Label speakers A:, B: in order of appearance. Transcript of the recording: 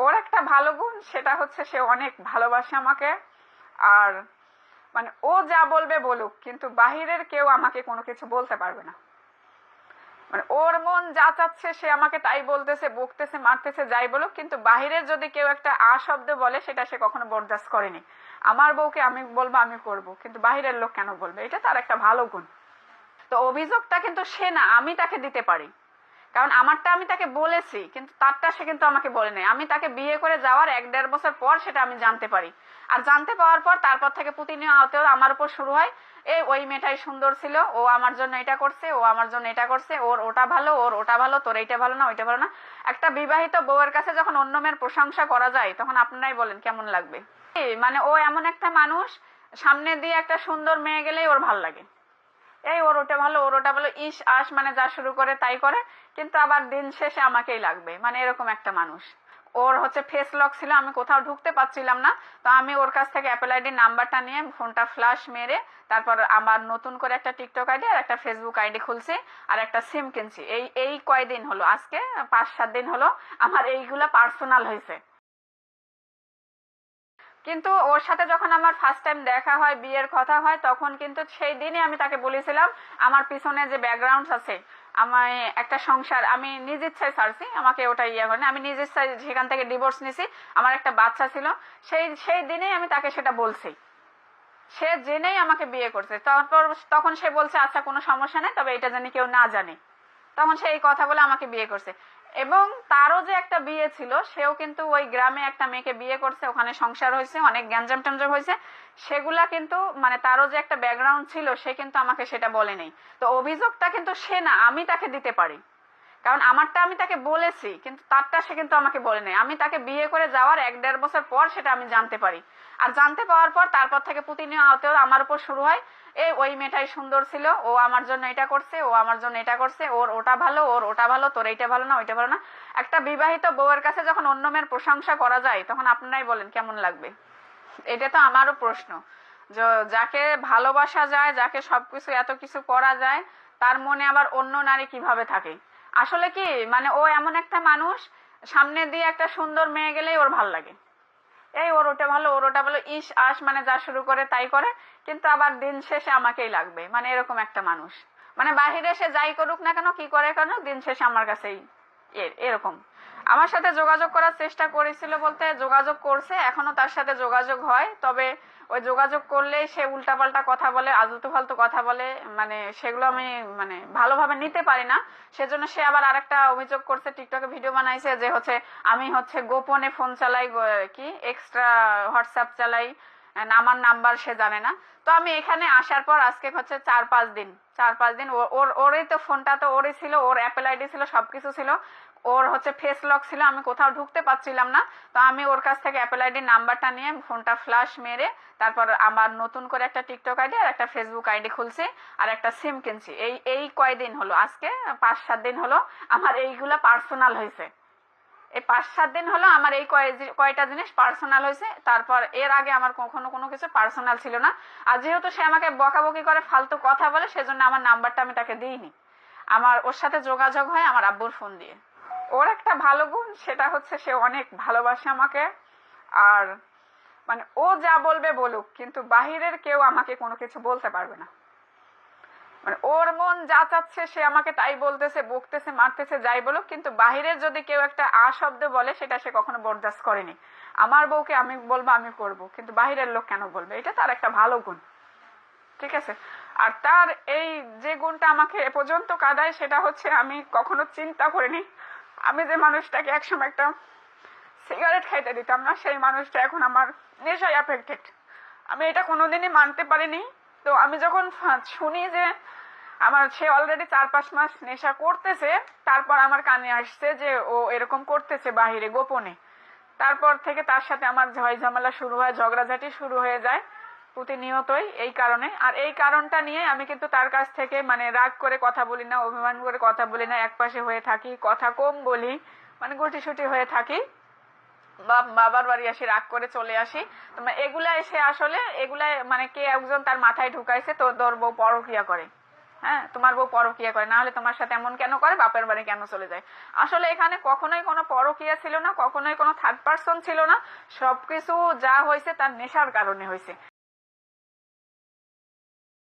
A: ওর একটা ভালো গুণ, সেটা হচ্ছে সে অনেক ভালোবাসে আমাকে। আর মানে ও যা বলবে বলুক, কিন্তু বাহিরের কেউ আমাকে কোনো কিছু বলতে পারবে না। মানে ওর মন যা চাচ্ছে সে আমাকে তাই বলতেছে, বকতেছে, মারতেছে, যাই বলুক, কিন্তু বাহিরের যদি কেউ একটা আ শব্দ বলে, সেটা সে কখনো বরদাস্ত করেনি। আমার বউকে আমি বলব, আমি করব, কিন্তু বাহিরের লোক কেন বলবে? এটা তার একটা ভালো গুণ। তো অভিযোগটা কিন্তু সে না, আমি তাকে দিতে পারি। কারণ আমারটা আমি তাকে বলেছি, কিন্তু তারটা সে কিন্তু আমাকে বলে নাই। আমি তাকে বিয়ে করে যাওয়ার এক দেড় বছর পর সেটা আমি জানতে পারি। আর জানতে পাওয়ার পর তারপর থেকে প্রতিনিয়ত আমার উপর শুরু হয় এই ওই মেয়েটাই সুন্দর ছিল, ও আমার জন্য এটা করছে, ও আমার জন্য এটা করছে, ওর ওটা ভালো, ওর ওটা ভালো, তোর এইটা ভালো না, ওইটা ভালো না। একটা বিবাহিত বউয়ের কাছে যখন অন্য মেয়ের প্রশংসা করা যায়, তখন আপনারাই বলেন কেমন লাগবে? মানে ও এমন একটা মানুষ, সামনে দিয়ে একটা সুন্দর মেয়ে গেলেই ওর ভালো লাগে। এই ওর ওটা ভালো, ওর ওটা ভালো, ইস, আস মানে যা শুরু করে তাই করে, কিন্তু আবার দিন শেষে আমাকেই লাগবে মানে এরকম একটা মানুষ। ওর হচ্ছে ফেস লক ছিল, আমি কোথাও ঢুকতে পারছিলাম না, তো আমি ওর কাছ থেকে অ্যাপেল আইডির নাম্বারটা নিয়ে ফোনটা ফ্লাশ মেরে, তারপর আমার নতুন করে একটা টিকটক আইডি আর একটা ফেসবুক আইডি খুলছি, আর একটা সিম কিনছি। এই এই কয়দিন হলো, আজকে পাঁচ, সাত দিন হলো, আমার এইগুলা পার্সোনাল হয়েছে। কিন্তু ওর সাথে যখন আমার ফার্স্ট টাইম দেখা হয়, বিয়ের কথা হয়, তখন কিন্তু সেই দিনই আমি তাকে বলেছিলাম, আমার পিছনে যে ব্যাকগ্রাউন্ড আছে আমার একটা সংসার, আমি নিজ ইচ্ছায় ছাড়ছি আমাকে ওটা ইয়ে করে না। আমি নিজ ইচ্ছায় সেখান থেকে ডিভোর্স নিছি, আমার একটা বাচ্চা ছিল। সেই সেই দিনেই আমি তাকে সেটা বলছি। সে জেনেই আমাকে বিয়ে করছে। তারপর তখন সে বলছে আচ্ছা কোনো সমস্যা নেই, তবে এটা জানি কেউ না জানে। তখন সে এই কথা বলে আমাকে বিয়ে করছে। এবং তারও যে একটা বিয়ে ছিল, সেও কিন্তু ওই গ্রামে একটা মেয়েকে বিয়ে করছে, ওখানে সংসার হয়েছে, অনেক গ্যাঞ্জাম ট্যাঞ্জাম হয়েছে। সেগুলা কিন্তু মানে তারও যে একটা ব্যাকগ্রাউন্ড ছিল, সে কিন্তু আমাকে সেটা বলে নেই। তো অভিযোগটা কিন্তু সে না, আমি তাকে দিতে পারি। কারণ আমারটা আমি তাকে বলেছি, কিন্তু তারটা সে কিন্তু আমাকে বলে নেই। আমি তাকে বিয়ে করে যাওয়ার এক দেড় বছর পর সেটা আমি জানতে পারি। আর জানতে পাওয়ার পর তারপর থেকে প্রতিনিয়ত আমার উপর শুরু হয় এই ওই মেয়েটাই সুন্দর ছিল, ও আমার জন্য এটা করছে, ও আমার জন্য এটা করছে, ওর ওটা ভালো, ওর ওটা ভালো, তোর এইটা ভালো না, ওইটা ভালো না। একটা বিবাহিত বউয়ের কাছে যখন অন্য মেয়ের প্রশংসা করা যায়, তখন আপনারাই বলেন কেমন লাগবে? এটা তো আমারও প্রশ্ন। যাকে ভালোবাসা যায়, যাকে সবকিছু, এত কিছু করা যায়, তার মনে আবার অন্য নারী কীভাবে থাকে? আসলে কি মানে ও এমন একটা মানুষ, সামনে দিয়ে একটা সুন্দর মেয়ে গেলেই ওর ভালো লাগে। এই ওর ওটা ভালো, ওর ওটা ভালো, ইস, আস মানে যা শুরু করে তাই করে, কিন্তু আবার দিন শেষে আমাকেই লাগবে মানে এরকম একটা মানুষ। মানে বাহিরে সে যাই করুক না কেন, কি করে কেন, দিন শেষে আমার কাছেই এরকম। আমার সাথে যোগাযোগ করার চেষ্টা করেছিল বলতে যোগাযোগ করছে, এখনও তার সাথে যোগাযোগ হয়, তবে ওই যোগাযোগ করলেই সে উল্টাপাল্টা কথা বলে আলতু ফালতু কথা বলে মানে সেগুলো আমি মানে ভালোভাবে নিতে পারি না। সেজন্য সে আবার আরেকটা অভিযোগ করছে, টিকটকে ভিডিও বানাইছে যে হচ্ছে, আমি হচ্ছে গোপনে ফোন চালাই কি এক্সট্রা হোয়াটসঅ্যাপ চালাই। আমার নাম্বার সে জানে না। তো আমি এখানে আসার পর আজকে হচ্ছে চার পাঁচ দিন, চার পাঁচ দিন ওর ওরই তো ফোনটা তো ওরই ছিল, ওর অ্যাপেল আইডি ছিল, সবকিছু ছিল। ওর হচ্ছে ফেস লক ছিল, আমি কোথাও ঢুকতে পারছিলাম না। তো আমি ওর কাছ থেকে অ্যাপেল আইডির নাম্বারটা নিয়ে ফোনটা ফ্লাশ মেরে তারপর আমার নতুন করে একটা টিকটক আইডি আর একটা ফেসবুক আইডি খুলছি আর একটা সিম কিনছি। এই এই কয়দিন হলো? আজকে পাঁচ সাত দিন হলো। আমার এইগুলা পার্সোনাল হয়েছে। এই পাঁচ, সাত দিন হলো আমার এই কয়টা জিনিস পার্সোনাল হয়েছে। তারপর এর আগে আমার কখনো কোনো কিছু পার্সোনাল ছিল না। আর যেহেতু সে আমাকে বকাবকি করে, ফালতু কথা বলে, সেজন্য আমার নাম্বারটা আমি তাকে দিইনি। আমার ওর সাথে যোগাযোগ হয় আমার আব্বুর ফোন দিয়ে। ওর একটা ভালো গুণ, সেটা হচ্ছে সে অনেক ভালোবাসে আমাকে। আর মানে ও যা বলবে বলুক, কিন্তু বাহিরের কেউ আমাকে কোনো কিছু বলতে পারবে না। মানে ওর মন যা চাচ্ছে সে আমাকে তাই বলতেছে, বকতেছে, মারতেছে, যাই বলুক, কিন্তু বাহিরের যদি কেউ একটা আ শব্দ বলে, সেটা সে কখনো বরদাস্ত করেনি। আমার বউকে আমি বলব, আমি করব, কিন্তু বাহিরের লোক কেন বলবে? এটা তার একটা ভালো গুণ। ঠিক আছে? আর তার এই যে গুণটা আমাকে এ পর্যন্ত কাঁদায়, সেটা হচ্ছে আমি কখনো চিন্তা করিনি। আমি যে মানুষটাকে একসময় একটা সিগারেট খাইতে দিতাম না, সেই মানুষটা এখন আমার নেশায় অ্যাফেক্টেড আমি এটা কোনোদিনই মানতে পারিনি। তো আমি যখন শুনি যে আমার সে অলরেডি চার পাঁচ মাস নেশা করতেছে, তারপর আমার কানে আসছে যে ও এরকম করতেছে বাহিরে, গোপনে। তারপর থেকে তার সাথে আমার ঝয় ঝামেলা শুরু হয়, ঝগড়াঝাটি শুরু হয়ে যায় প্রতিনিয়তই এই কারণে। আর এই কারণটা নিয়ে আমি কিন্তু তার কাছ থেকে মানে রাগ করে কথা বলি না, অভিমান করে কথা বলি না, একপাশে হয়ে থাকি, কথা কম বলি মানে গুটিসুটি হয়ে থাকি। বা- বাবার বাড়ি আসি, রাগ করে চলে আসি। মানে এগুলা এসে আসলে এগুলা মানে কে একজন তার মাথায় ঢুকাইছে তোর বউ পরকিয়া করে। হ্যাঁ তোমার বউ পরকিয়া করে না হলে তোমার সাথে এমন কেন করে? বাপের বাড়ি কেন চলে যায়? আসলে এখানে কখনোই কোনো পরকিয়া ছিল না, কখনোই কোনো থার্ড পার্সন ছিল না। সবকিছু যা হয়েছে তার নেশার কারণে হয়েছে।